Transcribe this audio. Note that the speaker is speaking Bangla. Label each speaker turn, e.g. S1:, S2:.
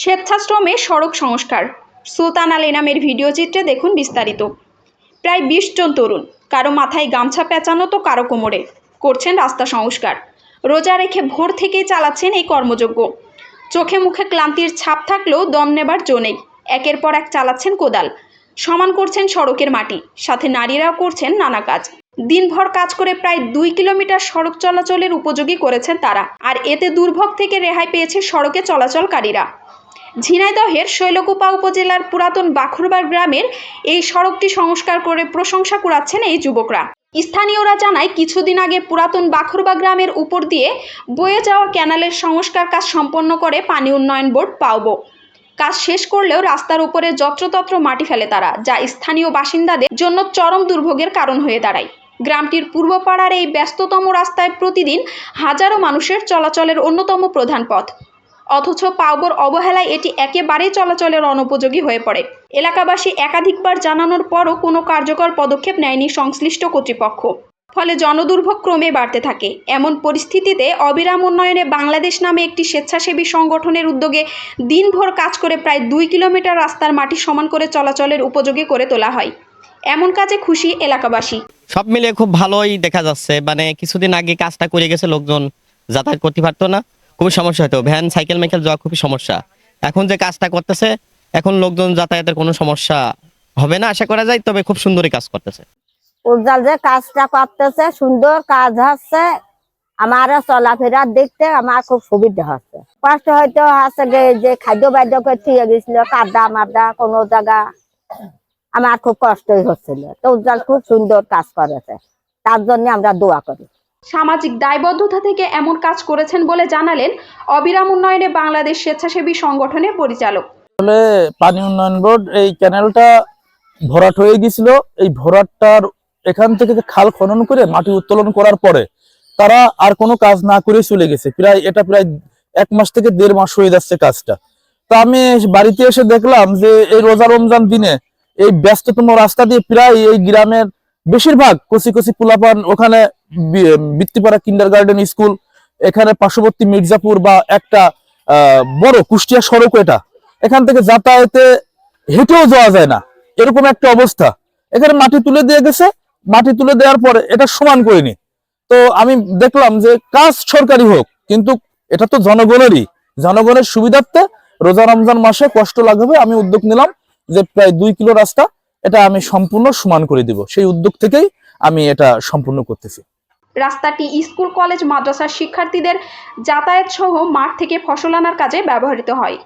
S1: স্বেচ্ছাশ্রমে সড়ক সংস্কার। সুলতান আলী নামের ভিডিও চিত্রে দেখুন বিস্তারিত। প্রায় বিশ জন তরুণ, কারও মাথায় গামছা পেঁচানো তো কারও কোমরে, করছেন রাস্তা সংস্কার। রোজা রেখে ভোর থেকেই চালাচ্ছেন এই কর্মযজ্ঞ। চোখে মুখে ক্লান্তির ছাপ থাকলেও দম নেবার জো নেই। একের পর এক চালাচ্ছেন কোদাল। সমান করছেন সড়কের মাটি, সাথে নারীরাও করছেন নানা কাজ। দিনভর কাজ করে প্রায় দুই কিলোমিটার সড়ক চলাচলের উপযোগী করেছেন তারা। আর এতে দুর্ভোগ থেকে রেহাই পেয়েছে সড়কে চলাচলকারীরা। ঝিনাইদহের শৈলকুপা উপজেলার পুরাতন বাখরবার গ্রামের এই সড়কটি সংস্কার করে প্রশংসা কুড়াচ্ছেন এই যুবকরা। স্থানীয়রা জানায়, কিছুদিন আগে পুরাতন বাখরবা গ্রামের উপর দিয়ে বয়ে যাওয়া ক্যানালের সংস্কার কাজ সম্পন্ন করে পানি উন্নয়ন বোর্ড পাওবো। কাজ শেষ করলেও রাস্তার উপরে যত্রতত্র মাটি ফেলে তারা, যা স্থানীয় বাসিন্দাদের জন্য চরম দুর্ভোগের কারণ হয়ে দাঁড়ায়। গ্রামটির পূর্বপাড়ার এই ব্যস্ততম রাস্তায় প্রতিদিন হাজারো মানুষের চলাচলের অন্যতম প্রধান পথ। অথচ পাওবর অবহেলায় এটি একেবারেই চলাচলের অনুপযোগী হয়ে পড়ে। এলাকাবাসী একাধিকবার জানানোর পরও কোনো কার্যকর পদক্ষেপ নেয়নি সংশ্লিষ্ট কর্তৃপক্ষ। ফলে জনদুর্ভোগ ক্রমে বাড়তে থাকে। এমন পরিস্থিতিতে অবিরাম উন্নয়নে বাংলাদেশ নামে একটি স্বেচ্ছাসেবী সংগঠনের উদ্যোগে দিনভর কাজ করে প্রায় দুই কিলোমিটার রাস্তার মাটি সমান করে চলাচলের উপযোগী করে তোলা হয়। এমন কাজে খুশি এলাকাবাসী।
S2: সব মিলিয়ে খুব ভালোই দেখা যাচ্ছে। মানে কিছুদিন আগে কাজটা করে গেছে লোকজন, যাতায়াত করতে পারতো না। খুবই সমস্যা হতো ভ্যান, সাইকেল, মাইকেল যাওয়া খুবই সমস্যা। এখন যে কাজটা করতেছে, এখন লোকজন যাতায়াতের কোনো সমস্যা হবে না, আশা করা যায়, তবে খুব সুন্দরই কাজ করতেছে।
S3: উজ্জ্বল যে কাজটা করতেছে, সুন্দর কাজ হচ্ছে আমার চলাফেরা দেখতে আমার খুব সুবিধা হচ্ছে। কষ্ট হয়তো আছে যে খাদ্য বাদ্য করতে গেছিল, কাদা মাদা কোনো জায়গা, আমার খুব কষ্টই হচ্ছিল। তো উজ্জ্বল খুব সুন্দর কাজ করেছে। তার জন্য আমরা দোয়া করি।
S1: সামাজিক দায়বদ্ধতা থেকে এমন কাজ করেছেন বলে জানালেন অবিরাম উন্নয়নে বাংলাদেশ স্বেচ্ছাসেবী সংগঠনের পরিচালক।
S4: পানি উন্নয়ন বোর্ড এই ক্যানেলটা ভরাট হয়ে গেছিল এই ভরাটটার এখান থেকে খাল খনন করে মাটি উত্তোলন করার পরে তারা আর কোনো কাজ না করে চলে গেছে। প্রায়, এটা প্রায় এক মাস থেকে দেড় মাস হয়ে যাচ্ছে কাজটা। তো আমি বাড়িতে এসে দেখলাম যে এই রোজা রমজান দিনে এই ব্যস্ততম রাস্তা দিয়ে প্রায় এই গ্রামের বেশিরভাগ কচি কচি পোলাপান ওখানে বৃত্তিপাড়া কিন্ডার গার্ডেন স্কুল এখানে পার্শ্ববর্তী মির্জাপুর বা একটা বড় কুষ্টিয়া সড়ক এটা। এখান থেকে যাতায়াতে হেঁটেও যাওয়া যায় না। এরকম একটা অবস্থা। এখানে মাটি তুলে দিয়ে গেছে। মাটি তুলে দেওয়ার পরে এটা সমান করিনি তো আমি দেখলাম যে কাজ সরকারি হোক, কিন্তু এটা তো জনগণেরই। জনগণের সুবিধার্থে রোজা রমজান মাসে কষ্ট লাগবে আমি উদ্যোগ নিলাম যে প্রায় দুই কিলো রাস্তা, এটা আমি সম্পূর্ণ সমান করে দিব। সেই উদ্যোগ থেকেই আমি এটা সম্পূর্ণ করতেছি।
S1: রাস্তাটি স্কুল কলেজ মাদ্রাসার শিক্ষার্থীদের যাতায়াত সহ মাঠ থেকে ফসল আনার কাজে ব্যবহৃত হয়।